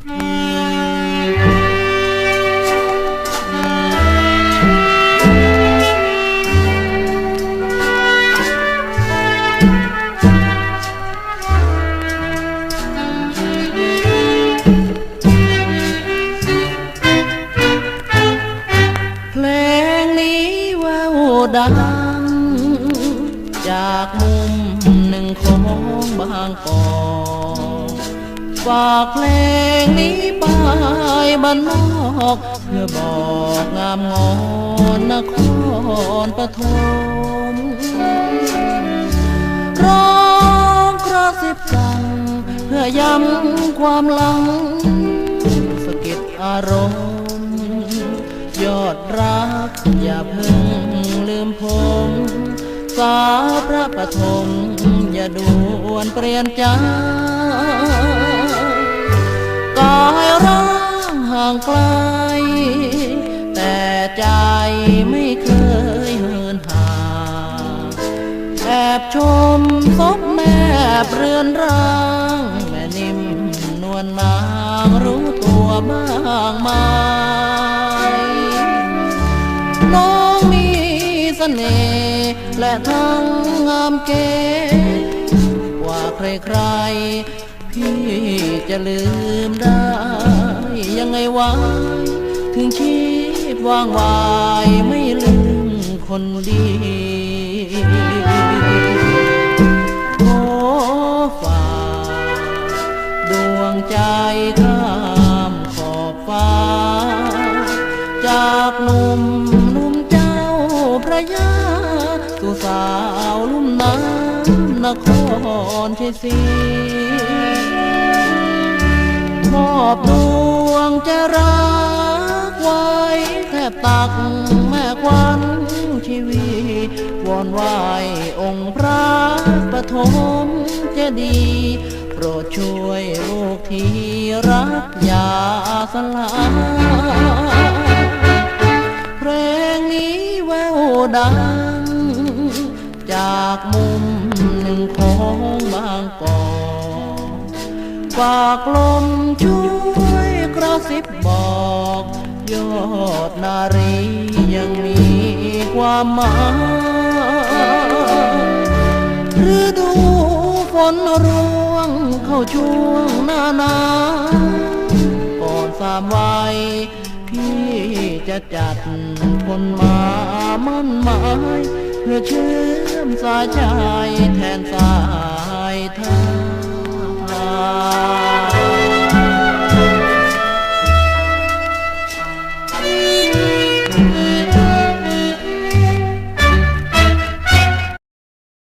เพลงนี้แววดัง จากมุมหนึ่งของบางกอก ฝากเพลงนี้ไปบ้านนอกเพื่อบอกงามงอนนครปฐมร้องกระซิบสั่งเพื่อย้ำความหลังสะกิดอารมณ์ยอดรักอย่าเพิ่งลืมผมสาพระปฐมอย่าด่วนเปลี่ยนใจางไกล แต่ใจไม่เคยเหินห่างแอบชมศพแม่เรือนร่าง แม่นิ่มนวลนางรู้ตัวบ้างไหมน้องมีเสน่ห์และทั้งงามเก๋กว่าใครๆพี่จะลืมได้ ยังไงวะ ถึงชีพว่างวายไม่ลืมคนดีขอฝากดวงใจข้ามขอบฟ้า จากหนุ่มนุ่มเจ้าพระยาสู่สาวลุ่มน้ำนครชัยศรีมอบดว จะรักไว้แทบตักแม่ควันชีวีวอนไหวองค์พระปฐมเจดีโปรดช่วยลูกที่รักยาสลายเพลงนี้แววดัง จากมุมหนึ่งของบางกอกฝากลมช่วย ซิบบอก ยอดนารียังมีความหมายฤดูฝนร่วงเข้าช่วงหน้าหนาวก่อนสามวัยพี่จะจัดคนมามั่นหมายเพื่อเชื่อมสายชายแทนสายทาน